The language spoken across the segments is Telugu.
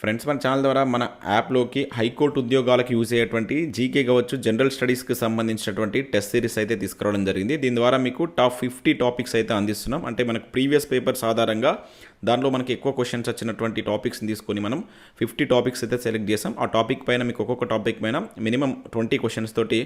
ఫ్రెండ్స్ మన ఛానల్ ద్వారా మన యాప్లోకి హైకోర్టు ఉద్యోగాలకు యూజ్ అయ్యేటువంటి జీకే కావచ్చు జనరల్ స్టడీస్కి సంబంధించినటువంటి టెస్ట్ సిరీస్ అయితే తీసుకురావడం జరిగింది. దీని ద్వారా మీకు టాప్ ఫిఫ్టీ టాపిక్స్ అయితే అందిస్తున్నాం. అంటే మనకు ప్రీవియస్ పేపర్స్ ఆధారంగా దానిలో మనకి ఎక్కువ క్వశ్చన్స్ వచ్చినటువంటి టాపిక్స్ని తీసుకొని మనం ఫిఫ్టీ టాపిక్స్ అయితే సెలెక్ట్ చేసాం. ఆ టాపిక్ పైన మీకు ఒక్కొక్క టాపిక్ పైన మినిమం ట్వంటీ క్వశ్చన్స్ తోటి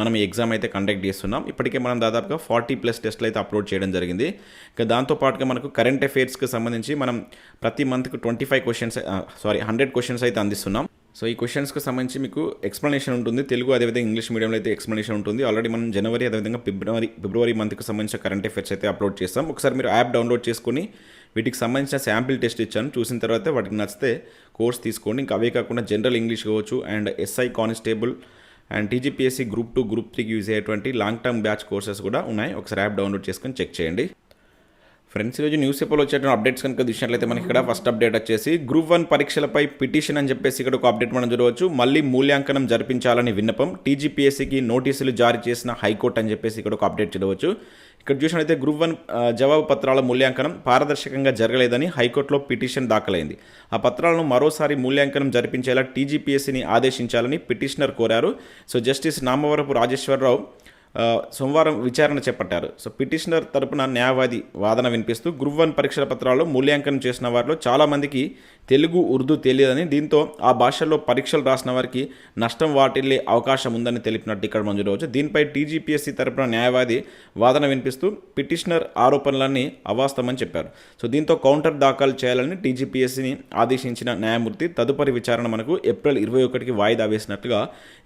మనం ఎగ్జామ్ అయితే కండక్ట్ చేస్తున్నాం. ఇప్పటికే మనం దాదాపుగా ఫార్టీ ప్లస్ టెస్ట్లు అయితే అప్లోడ్ చేయడం జరిగింది. ఇంకా దాంతోపాటుగా మనకు కరెంట్ అఫైర్స్కి సంబంధించి మనం ప్రతి మంత్కి twenty five questions sorry hundred questions అయితే అందిస్తున్నాం. సో ఈ క్వశ్చన్స్కి సంబంధించి మీకు ఎక్స్ప్లెనేషన్ ఉంటుంది. తెలుగు అదేవిధంగా ఇంగ్లీష్ మీడియంలో అయితే ఎక్స్ప్లెనేషన్ ఉంటుంది. ఆల్రెడీ మనం జనవరి అదేవిధంగా ఫిబ్రవరి ఫిబ్రవరి మంత్కి సంబంధించిన కరెంట్ అఫేర్స్ అయితే అప్లోడ్ చేస్తాం. ఒకసారి మీరు యాప్ డౌన్లోడ్ చేసుకొని వీటికి సంబంధించిన శాంపిల్ టెస్ట్ ఇచ్చాను. చూసిన తర్వాత వాటికి నచ్చితే కోర్స్ తీసుకోండి. ఇంకా అవే కాకుండా జనరల్ ఇంగ్లీష్ కావచ్చు and SI constable and TGPSC group two group త్రీకి యూజ్ అయ్యేటువంటి లాంగ్ టర్మ్ బ్యాచ్ కోర్సెస్ కూడా ఉన్నాయి. ఒకసారి యాప్ డౌన్లోడ్ చేసుకొని చెక్ చేయండి. ఫ్రెండ్స్ ఈరోజు న్యూస్ పేపర్లో వచ్చేటువంటి అప్డేట్స్ కనుక చూసినట్లయితే మనకి ఇక్కడ ఫస్ట్ అప్డేట్ వచ్చేసి గ్రూప్ వన్ పరీక్షలపై పిటిషన్ అని చెప్పేసి ఇక్కడ ఒక అప్డేట్ మనం చూడవచ్చు. మళ్ళీ మూల్యాంకనం జరిపించాలని విన్నపం. టీజీపీఎస్సీకి నోటీసులు జారీ చేసిన హైకోర్టు అని చెప్పేసి ఇక్కడ ఒక అప్డేట్ చూడవచ్చు. ఇక్కడ చూసినట్లయితే గ్రూప్ వన్ జవాబు పత్రాల మూల్యాంకనం పారదర్శకంగా జరగలేదని హైకోర్టులో పిటిషన్ దాఖలైంది. ఆ పత్రాలను మరోసారి మూల్యాంకనం జరిపించేలా టీజీపీఎస్సీని ఆదేశించాలని పిటిషనర్ కోరారు. సో జస్టిస్ నామవరపు రాజేశ్వరరావు సోమవారం విచారణ చేపట్టారు. సో పిటిషనర్ తరపున న్యాయవాది వాదన వినిపిస్తూ గ్రూప్ వన్ పరీక్షల పత్రాల్లో మూల్యాంకనం చేసిన వారిలో చాలామందికి తెలుగు ఉర్దూ తెలియదని దీంతో ఆ భాషల్లో పరీక్షలు రాసిన వారికి నష్టం వాటిల్లే అవకాశం ఉందని తెలిపినట్టు ఇక్కడ మనం చూడవచ్చు దీనిపై టీజీపీఎస్సీ తరపున న్యాయవాది వాదన వినిపిస్తూ పిటిషనర్ ఆరోపణలన్నీ అవాస్తవమని చెప్పారు. సో దీంతో కౌంటర్ దాఖలు చేయాలని టీజీపీఎస్సీని ఆదేశించిన న్యాయమూర్తి తదుపరి విచారణ మనకు ఏప్రిల్ ఇరవై ఒకటికి వాయిదా వేసినట్టుగా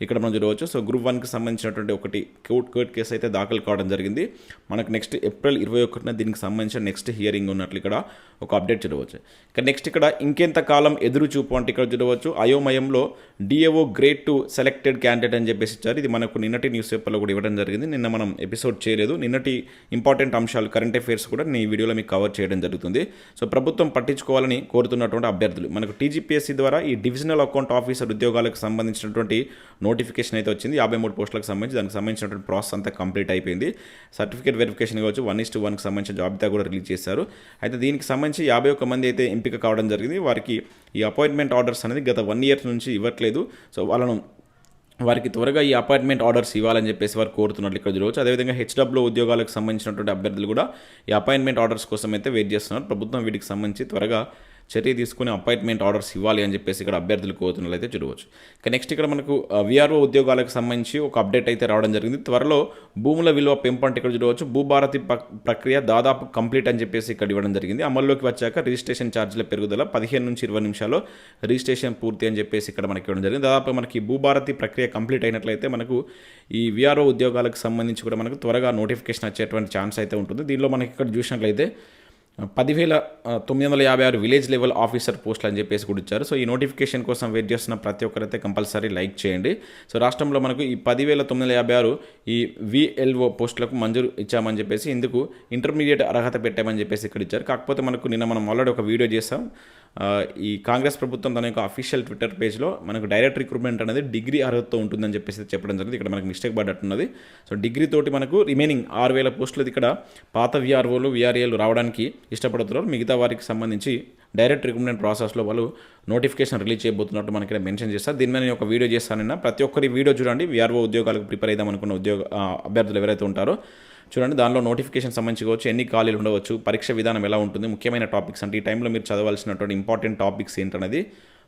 ఇక్కడ మనం చూడవచ్చు సో గ్రూప్ వన్కి సంబంధించినటువంటి ఒకటి కోర్టు కోర్టు కేసు అయితే దాఖలు కావడం జరిగింది. మనకు నెక్స్ట్ ఏప్రిల్ ఇరవై ఒకటిన దీనికి సంబంధించిన నెక్స్ట్ హియరింగ్ ఉన్నట్లు ఇక్కడ ఒక అప్డేట్ చూడవచ్చు. ఇక నెక్స్ట్ ఇక్కడ ఇంకెంత కాలం ఎదురు చూపు అంటే ఇక్కడ చూడవచ్చు. అయోమయంలో DAO grade two selected candidate అని చెప్పేసి ఇచ్చారు. ఇది మనకు నిన్నటి న్యూస్ పేపర్లో కూడా ఇవ్వడం జరిగింది. నిన్న మనం ఎపిసోడ్ చేయలేదు. నిన్నటి ఇంపార్టెంట్ అంశాలు కరెంట్ అఫైర్స్ కూడా నేను ఈ వీడియోలో మీకు కవర్ చేయడం జరుగుతుంది. సో ప్రభుత్వం పట్టించుకోవాలని కోరుతున్నటువంటి అభ్యర్థులు. మనకు టీజీపీఎస్సీ ద్వారా ఈ డివిజనల్ అకౌంట్ ఆఫీసర్ ఉద్యోగాలకు సంబంధించినటువంటి నోటిఫికేషన్ అయితే వచ్చింది. యాభై మూడు పోస్టులకు సంబంధించి దానికి సంబంధించినటువంటి ప్రాసెస్ అంతా కంప్లీట్ అయిపోయింది. సర్టిఫికేట్ వెరిఫికేషన్ కావచ్చు వన్ ఇస్ టు వన్కి సంబంధించిన జాబితా కూడా రిలీజ్ చేశారు. అయితే దీనికి సంబంధించి యాభై ఒక్క మంది అయితే ఎంపిక కావడం జరిగింది. వారికి ఈ అపాయింట్మెంట్ ఆర్డర్స్ అనేది గత వన్ ఇయర్ నుంచి ఇవ్వట్లేదు. సో వాళ్ళను వారికి త్వరగా ఈ అపాయింట్మెంట్ ఆర్డర్స్ ఇవ్వాలని చెప్పేసి వారు కోరుతున్నట్లు ఇక్కడ చూడవచ్చు. అదేవిధంగా హెచ్డబ్ల్యూ ఉద్యోగాలకు సంబంధించినటువంటి అభ్యర్థులు కూడా ఈ అపాయింట్మెంట్ ఆర్డర్స్ కోసం అయితే వెయిట్ చేస్తున్నారు. ప్రభుత్వం వీటికి సంబంధించి త్వరగా చర్య తీసుకుని అపాయింట్మెంట్ ఆర్డర్స్ ఇవ్వాలి అని చెప్పేసి ఇక్కడ అభ్యర్థులు కోరుతున్నట్లు అయితే చూడవచ్చు. ఇక నెక్స్ట్ ఇక్కడ మనకు విఆర్ఓ ఉద్యోగాలకు సంబంధించి ఒక అప్డేట్ అయితే రావడం జరిగింది. త్వరలో భూముల విలువ పెంపు అంటే ఇక్కడ చూడవచ్చు. భూభారతి ప- ప్రక్రియ దాదాపు కంప్లీట్ అని చెప్పేసి ఇక్కడ ఇవ్వడం జరిగింది. అమల్లోకి వచ్చాక రిజిస్ట్రేషన్ ఛార్జీల పెరుగుదల పదిహేను నుంచి ఇరవై నిమిషాల్లో రిజిస్ట్రేషన్ పూర్తి అని చెప్పేసి ఇక్కడ మనకి ఇవ్వడం జరిగింది. దాదాపు మనకి భూభారతి ప్రక్రియ కంప్లీట్ అయినట్లయితే మనకు ఈ విఆర్ఓ ఉద్యోగాలకు సంబంధించి కూడా మనకు త్వరగా నోటిఫికేషన్ వచ్చేటువంటి ఛాన్స్ అయితే ఉంటుంది. దీనిలో మనకి ఇక్కడ చూసినట్లయితే పదివేల తొమ్మిది వందల యాభై ఆరు విలేజ్ లెవెల్ ఆఫీసర్ పోస్టులు అని చెప్పేసి కూడా ఇచ్చారు. సో ఈ నోటిఫికేషన్ కోసం వెయిట్ చేస్తున్న ప్రతి ఒక్కరైతే కంపల్సరీ లైక్ చేయండి. సో రాష్ట్రంలో మనకు ఈ పదివేల తొమ్మిది వందల యాభై ఆరు ఈ విఎల్ఓ పోస్టులకు మంజూరు ఇచ్చామని చెప్పేసి ఇందుకు ఇంటర్మీడియట్ అర్హత పెట్టామని చెప్పేసి ఇక్కడ ఇచ్చారు. కాకపోతే మనకు నిన్న మనం ఆల్రెడీ ఒక వీడియో చేస్తాం ఈ కాంగ్రెస్ ప్రభుత్వం తన యొక్క అఫీషియల్ ట్విట్టర్ పేజ్లో మనకు డైరెక్ట్ రిక్రూట్మెంట్ అనేది డిగ్రీ అర్హతతో ఉంటుందని చెప్పేసి చెప్పడం జరిగింది. ఇక్కడ మనకు మిస్టేక్ పడ్డట్టున్నది. సో డిగ్రీ తోటి మనకు రిమైనింగ్ ఆరు వేల పోస్టులు ఇక్కడ పాత విఆర్ఓలు విఆర్ఏలు రావడానికి ఇష్టపడుతున్నారు. మిగతా వారికి సంబంధించి డైరెక్ట్ రిక్రూట్మెంట్ ప్రాసెస్లో వాళ్ళు నోటిఫికేషన్ రిలీజ్ చేయబోతున్నట్టు మనకి ఇక్కడ మెన్షన్ చేస్తారు దీని మీద నేను ఒక వీడియో చేస్తానన్నా ప్రతి ఒక్కరి వీడియో చూడండి. విఆర్ఓ ఉద్యోగాలకు ప్రిపేర్ అయిదాం అనుకున్న ఉద్యోగ అభ్యర్థులు ఎవరైతే ఉంటారో చూడండి. దానిలో నోటిఫికేషన్ సంబంధించి కావచ్చు ఎన్ని ఖాళీలు ఉండవచ్చు పరీక్ష విధానం ఎలా ఉంటుంది ముఖ్యమైన టాపిక్స్ అంటే ఈ టైంలో మీరు చదవాల్సినటువంటి ఇంపార్టెంట్ టాపిక్స్ ఏంటనేది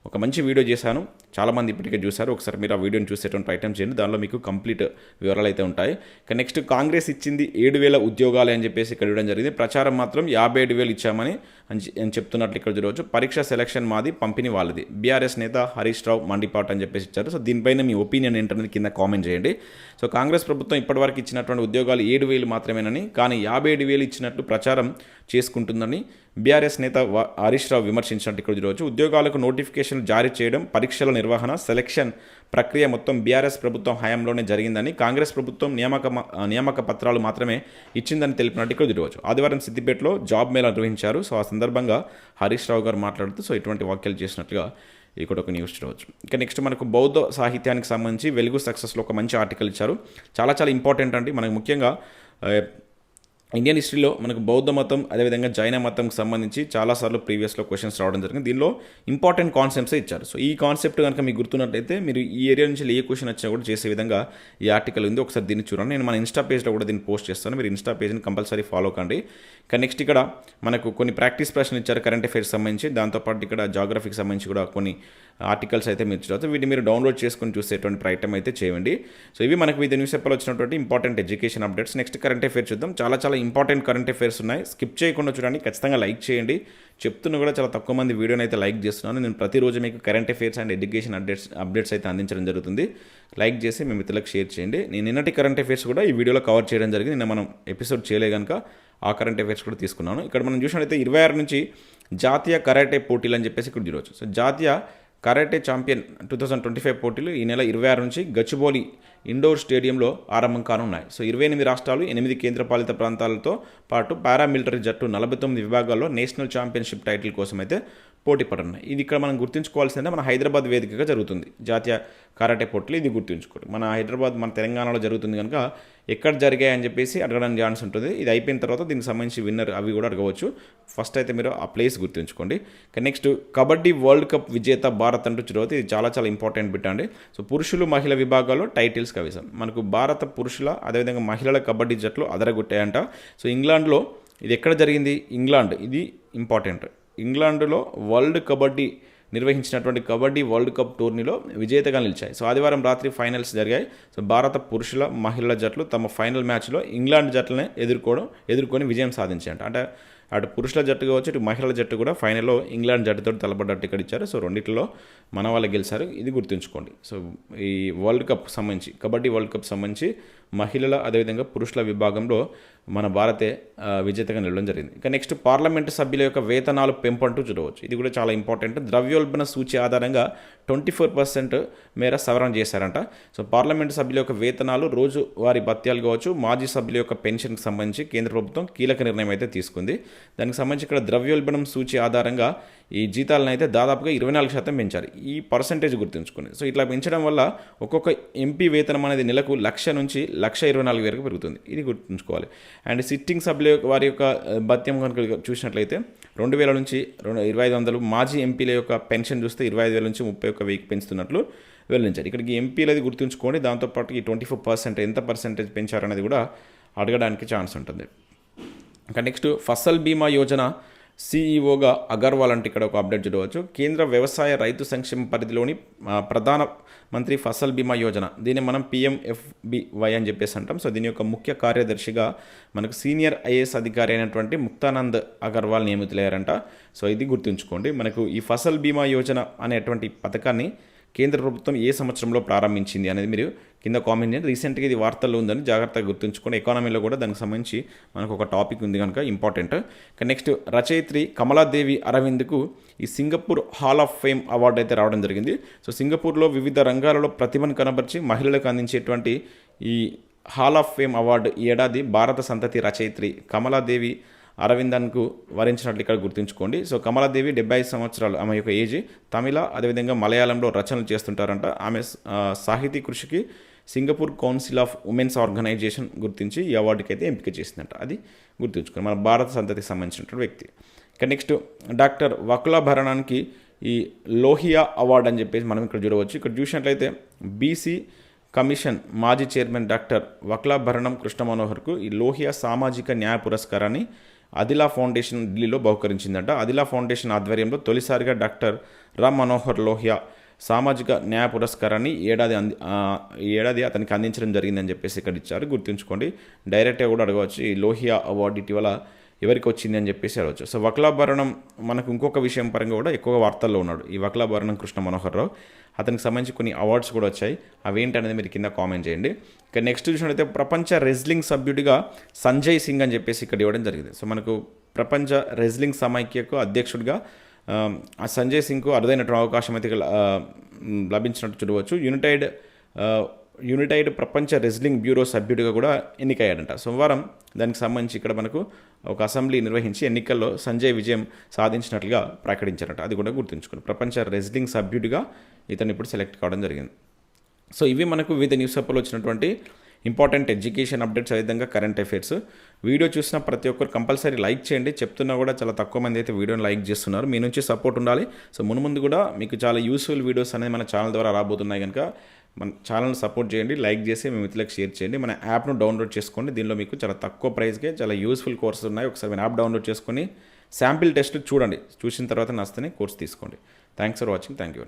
ఒక మంచి వీడియో చేశాను. చాలామంది ఇప్పటికే చూశారు. ఒకసారి మీరు ఆ వీడియోని చూసేటువంటి ప్రయత్నం చేయండి. దానిలో మీకు కంప్లీట్ వివరాలు అయితే ఉంటాయి. ఇక నెక్స్ట్ కాంగ్రెస్ ఇచ్చింది ఏడు వేల ఉద్యోగాలు అని చెప్పేసి ఇక్కడ ఇవ్వడం జరిగింది. ప్రచారం మాత్రం యాభై ఏడు వేలు ఇచ్చామని అని చెప్తున్నట్లు ఇక్కడ చూడవచ్చు. పరీక్ష సెలక్షన్ మాది పంపిణీ వాళ్ళది. బీఆర్ఎస్ నేత హరీష్ రావు మండిపాట్ అని చెప్పేసి ఇచ్చారు. సో దీనిపైన మీ ఒపీనియన్ ఏంటనేది కింద కామెంట్ చేయండి. సో కాంగ్రెస్ ప్రభుత్వం ఇప్పటివరకు ఇచ్చినటువంటి ఉద్యోగాలు ఏడు వేలు మాత్రమేనని కానీ యాభై ఏడు వేలు ఇచ్చినట్లు ప్రచారం చేసుకుంటుందని బీఆర్ఎస్ నేత హరీష్ రావు విమర్శించినట్టు ఇక్కడ చూడవచ్చు. ఉద్యోగాలకు నోటిఫికేషన్లు జారీ చేయడం పరీక్షల నిర్వహణ సెలక్షన్ ప్రక్రియ మొత్తం బీఆర్ఎస్ ప్రభుత్వం హయాంలోనే జరిగిందని కాంగ్రెస్ ప్రభుత్వం నియామక నియామక పత్రాలు మాత్రమే ఇచ్చిందని తెలిపినట్టు ఇక్కడ చూడవచ్చు. ఆదివారం సిద్దిపేటలో జాబ్ మేళ నిర్వహించారు. సో ఆ సందర్భంగా హరీష్ రావు గారు మాట్లాడుతూ సో ఇటువంటి వ్యాఖ్యలు చేసినట్లుగా ఇక్కడ ఒక న్యూస్ చూడవచ్చు. ఇక నెక్స్ట్ మనకు బౌద్ధ సాహిత్యానికి సంబంధించి వెలుగు సక్సెస్లో ఒక మంచి ఆర్టికల్ ఇచ్చారు. చాలా చాలా ఇంపార్టెంట్ అండి. మనకు ముఖ్యంగా ఇండియన్ హిస్టరీలో మనకు బౌద్ధ మతం అదేవిధంగా జైన మతంకి సంబంధించి చాలాసార్లు ప్రీవియస్లో క్వశ్చన్స్ రావడం జరిగింది. దీనిలో ఇంపార్టెంట్ కాన్సెప్ట్సే ఇచ్చారు. సో ఈ కాన్సెప్ట్ కనుక మీకు గుర్తున్నట్లయితే మీరు ఈ ఏరియా నుంచి ఏ క్వశ్చన్ వచ్చినా కూడా చేసే విధంగా ఈ ఆర్టికల్ ఉంది. ఒకసారి దీన్ని చూడండి. నేను మన ఇన్స్టా పేజ్లో కూడా దీన్ని పోస్ట్ చేస్తాను. మీరు ఇన్స్టా పేజ్ని కంపల్సరీ ఫాలో కండి. కానీ నెక్స్ట్ ఇక్కడ మనకు కొన్ని ప్రాక్టీస్ ప్రశ్నలు ఇచ్చారు. కరెంట్ అఫైర్స్ సంబంధించి. దాంతోపాటు ఇక్కడ జాగ్రఫీకి సంబంధించి కూడా కొన్ని ఆర్టికల్స్ అయితే మీరు చూడవచ్చు వీటిని మీరు డౌన్లోడ్ చేసుకొని చూసేటువంటి ప్రయత్నం అయితే చేయండి. సో ఇవి మనకు వివిధ న్యూస్ పేపర్లో వచ్చినటువంటి important education updates next current affairs చూద్దాం. చాలా చాలా ఇంపార్టెంట్ కరెంట్ అఫైర్స్ ఉన్నాయి. స్కిప్ చేయకుండా చూడండి. ఖచ్చితంగా లైక్ చేయండి. చెప్తున్నా కూడా చాలా తక్కువ మంది వీడియోని అయితే లైక్ చేస్తున్నాను. నేను ప్రతిరోజు మీకు current affairs and education updates updates అయితే అందించడం జరుగుతుంది. లైక్ చేసి మీ మిత్రులకు షేర్ చేయండి. నేను నిన్నటి కరెంట్ అఫైర్స్ కూడా ఈ వీడియోలో కవర్ చేయడం జరిగింది. నిన్న మనం ఎపిసోడ్ చేయలే కనుక ఆ కరెంట్ అఫైర్స్ కూడా తీసుకున్నాను. ఇక్కడ మనం చూసినట్లయితే ఇరవై ఆరు నుంచి జాతీయ కరాటే పోటీలు అని చెప్పేసి ఇక్కడ చూడవచ్చు. సో జాతీయ karate champion two thousand twenty five పోటీలు ఈ నెల ఇరవై ఆరు నుంచి గచ్చిబౌలి ఇండోర్ స్టేడియంలో ఆరంభం కానున్నాయి. సో ఇరవై ఎనిమిది రాష్ట్రాలు ఎనిమిది కేంద్రపాలిత ప్రాంతాలతో పాటు పారామిలిటరీ జట్టు నలభై తొమ్మిది విభాగాల్లో నేషనల్ ఛాంపియన్షిప్ టైటిల్ కోసం అయితే పోటీ పడున్నాయి ఇది ఇక్కడ మనం గుర్తుంచుకోవాల్సిందే మన హైదరాబాద్ వేదికగా జరుగుతుంది. జాతీయ కరాటే పోటీలు ఇది గుర్తుంచుకోండి. మన హైదరాబాద్ మన తెలంగాణలో జరుగుతుంది కనుక ఎక్కడ జరిగాయని చెప్పేసి అడగడానికి ఛాన్స్ ఉంటుంది. ఇది అయిపోయిన తర్వాత దీనికి సంబంధించి విన్నర్ అవి కూడా అడగవచ్చు. ఫస్ట్ అయితే మీరు ఆ ప్లేస్ గుర్తుంచుకోండి. నెక్స్ట్ కబడ్డీ వరల్డ్ కప్ విజేత భారత్ అంటూ చూడవచ్చు ఇది చాలా చాలా ఇంపార్టెంట్ బిట్ అండి. సో పురుషులు మహిళ విభాగాల్లో టైటిల్స్ కవిసం. మనకు భారత పురుషుల అదేవిధంగా మహిళల కబడ్డీ జట్లు అదరగొట్టాయంట. సో ఇంగ్లాండ్లో ఇది ఎక్కడ జరిగింది? ఇంగ్లాండ్. ఇది ఇంపార్టెంట్. ఇంగ్లాండ్లో వరల్డ్ కబడ్డీ నిర్వహించినటువంటి కబడ్డీ వరల్డ్ కప్ టోర్నీలో విజేతగా నిలిచాయి. సో ఆదివారం రాత్రి ఫైనల్స్ జరిగాయి. సో భారత పురుషుల మహిళల జట్లు తమ ఫైనల్ మ్యాచ్లో ఇంగ్లాండ్ జట్లనే ఎదుర్కోవడం ఎదుర్కొని విజయం సాధించాయంట. అంటే అటు పురుషుల జట్టు కావచ్చు ఇటు మహిళల జట్టు కూడా ఫైనల్లో ఇంగ్లాండ్ జట్టుతో తలపడ్డట్టు ఇక్కడ ఇచ్చారు. సో రెండిట్లో మన వాళ్ళు గెలిచారు. ఇది గుర్తుంచుకోండి. సో ఈ వరల్డ్ కప్ సంబంధించి కబడ్డీ వరల్డ్ కప్ సంబంధించి మహిళల అదేవిధంగా పురుషుల విభాగంలో మన భారతే విజేతగా నిలవడం జరిగింది. ఇక నెక్స్ట్ పార్లమెంటు సభ్యుల యొక్క వేతనాలు పెంపు అంటూ చూడవచ్చు. ఇది కూడా చాలా ఇంపార్టెంట్. ద్రవ్యోల్బణ సూచి ఆధారంగా ట్వంటీ ఫోర్ పర్సెంట్ మేర సవరణ చేశారంట. సో పార్లమెంటు సభ్యుల యొక్క వేతనాలు రోజు వారి భత్యాలు కావచ్చు మాజీ సభ్యుల యొక్క పెన్షన్కి సంబంధించి కేంద్ర ప్రభుత్వం కీలక నిర్ణయం అయితే తీసుకుంది. దానికి సంబంధించి ఇక్కడ ద్రవ్యోల్బణం సూచి ఆధారంగా ఈ జీతాలను అయితే దాదాపుగా ఇరవై నాలుగు శాతం పెంచారు. ఈ పర్సంటేజ్ గుర్తుంచుకుని సో ఇట్లా పెంచడం వల్ల ఒక్కొక్క ఎంపీ వేతనం అనేది నెలకు లక్ష నుంచి లక్ష ఇరవై నాలుగు వరకు పెరుగుతుంది. ఇది గుర్తుంచుకోవాలి. అండ్ సిట్టింగ్ సభ్యుల యొక్క- వారి యొక్క భత్యం కనుక చూసినట్లయితే రెండు వేల నుంచి రెండు ఇరవై ఐదు వందలు మాజీ ఎంపీల యొక్క పెన్షన్ చూస్తే ఇరవై ఐదు వేల నుంచి ముప్పై ఒక్క వెయ్యికి పెంచుతున్నట్లు వెల్లడించారు. ఇక్కడికి ఎంపీలది గుర్తుంచుకోండి దాంతోపాటు ఈ ట్వంటీ ఫోర్ పర్సెంట్ ఎంత పర్సెంటేజ్ పెంచారనేది కూడా అడగడానికి ఛాన్స్ ఉంటుంది. ఇంకా నెక్స్ట్ ఫసల్ బీమా యోజన సీఈఓగా అగర్వాల్ అంటే ఇక్కడ ఒక అప్డేట్ చూడవచ్చు. కేంద్ర వ్యవసాయ రైతు సంక్షేమ పరిధిలోని ప్రధాన మంత్రి ఫసల్ బీమా యోజన. దీన్ని మనం పిఎంఎఫ్బివై అని చెప్పేసి అంటాం. సో దీని యొక్క ముఖ్య కార్యదర్శిగా మనకు సీనియర్ ఐఏఎస్ అధికారి అయినటువంటి ముక్తానంద్ అగర్వాల్ నియమితులయ్యారంట. సో ఇది గుర్తుంచుకోండి. మనకు ఈ ఫసల్ బీమా యోజన అనేటువంటి పథకాన్ని కేంద్ర ప్రభుత్వం ఏ సంవత్సరంలో ప్రారంభించింది అనేది మీరు కింద కామెంట్ చేయండి. రీసెంట్గా ఇది వార్తల్లో ఉందని జాగ్రత్తగా గుర్తుంచుకోండి. ఎకానమీలో కూడా దానికి సంబంధించి మనకు ఒక టాపిక్ ఉంది కనుక ఇంపార్టెంట్. నెక్స్ట్ రచయిత్రి కమలాదేవి అరవింద్కు ఈ Singapore hall of fame award అయితే రావడం జరిగింది. సో సింగపూర్లో వివిధ రంగాలలో ప్రతిభను కనబరిచి మహిళలకు అందించేటువంటి ఈ హాల్ ఆఫ్ ఫేమ్ అవార్డు ఈ ఏడాది భారత సంతతి రచయిత్రి కమలాదేవి అరవిందన్కు వరించినట్లు ఇక్కడ గుర్తుంచుకోండి. సో కమలాదేవి డెబ్బై ఐదు సంవత్సరాలు ఆమె యొక్క ఏజ్. తమిళ అదేవిధంగా మలయాళంలో రచనలు చేస్తుంటారంట. ఆమె సాహితీ కృషికి Singapore council of women's organisation గుర్తించి ఈ అవార్డుకి అయితే ఎంపిక చేసిందంట. అది గుర్తుంచుకోండి. మన భారత సంతతికి సంబంధించినటువంటి వ్యక్తి. ఇక నెక్స్ట్ డాక్టర్ వకులాభరణానికి ఈ లోహియా అవార్డు అని చెప్పేసి మనం ఇక్కడ చూడవచ్చు. ఇక్కడ చూసినట్లయితే బీసీ కమిషన్ మాజీ చైర్మన్ డాక్టర్ వక్లాభరణం కృష్ణ మనోహర్కు ఈ లోహియా సామాజిక న్యాయ పురస్కారాన్ని అదిలా ఫౌండేషన్ ఢిల్లీలో బహుకరించిందంట. అదిలా ఫౌండేషన్ ఆధ్వర్యంలో తొలిసారిగా డాక్టర్ రామ్ మనోహర్ లోహియా సామాజిక న్యాయ పురస్కారాన్ని ఏడాది అంది ఈ ఏడాది అతనికి అందించడం జరిగిందని చెప్పేసి ఇక్కడ ఇచ్చారు. గుర్తుంచుకోండి డైరెక్ట్గా కూడా అడగవచ్చు. ఈ లోహియా అవార్డు ఇటీవల ఎవరికి వచ్చింది అని చెప్పేసి అడగచ్చు. సో వక్లాభరణం మనకు ఇంకొక విషయం పరంగా కూడా ఎక్కువగా వార్తల్లో ఉన్నాడు. ఈ వక్లాభరణం కృష్ణ మనోహర్ రావు. అతనికి సంబంధించి కొన్ని అవార్డ్స్ కూడా వచ్చాయి. అవి ఏంటనేది మీరు కింద కామెంట్ చేయండి. ఇక నెక్స్ట్ చూసినట్లయితే ప్రపంచ రెజ్లింగ్ సభ్యుడిగా సంజయ్ సింగ్ అని చెప్పేసి ఇక్కడ ఇవ్వడం జరిగింది. సో మనకు ప్రపంచ రెజ్లింగ్ సమైక్యకు అధ్యక్షుడిగా ఆ, సంజయ్ సింగ్కు అరుదైనటువంటి అవకాశం అయితే లభించినట్టు చూడవచ్చు. యునైటెడ్ యునైటెడ్ ప్రపంచ రెజ్లింగ్ బ్యూరో సభ్యుడిగా కూడా ఎన్నికయ్యాడంట. సోమవారం దానికి సంబంధించి ఇక్కడ మనకు ఒక అసెంబ్లీ నిర్వహించి ఎన్నికల్లో సంజయ్ విజయం సాధించినట్లుగా ప్రకటించారట. అది కూడా గుర్తుంచుకోండి. ప్రపంచ రెజ్లింగ్ సభ్యుడిగా ఇతను ఇప్పుడు సెలెక్ట్ కావడం జరిగింది. సో ఇవి మనకు వివిధ న్యూస్ పేపర్లో వచ్చినటువంటి ఇంపార్టెంట్ ఎడ్యుకేషన్ అప్డేట్స్ అదేవిధంగా కరెంట్ అఫైర్స్ వీడియో చూసిన ప్రతి ఒక్కరు కంపల్సరీ లైక్ చేయండి. చెప్తున్నా కూడా చాలా తక్కువ మంది అయితే వీడియోని లైక్ చేస్తున్నారు. మీ నుంచి సపోర్ట్ ఉండాలి. సో మును ముందు కూడా మీకు చాలా యూస్ఫుల్ వీడియోస్ అనేది మన ఛానల్ ద్వారా రాబోతున్నాయి కనుక మన ఛానల్ని సపోర్ట్ చేయండి లైక్ చేసి మీ మిత్రులకు షేర్ చేయండి. మన యాప్ను డౌన్లోడ్ చేసుకోండి. దీనిలో మీకు చాలా తక్కువ ప్రైస్కే చాలా యూస్ఫుల్ కోర్సులు ఉన్నాయి. ఒకసారి మన యాప్ డౌన్లోడ్ చేసుకొని శాంపిల్ టెస్ట్ చూడండి. చూసిన తర్వాత నచ్చని కోర్స్ తీసుకోండి. Thanks for watching thank you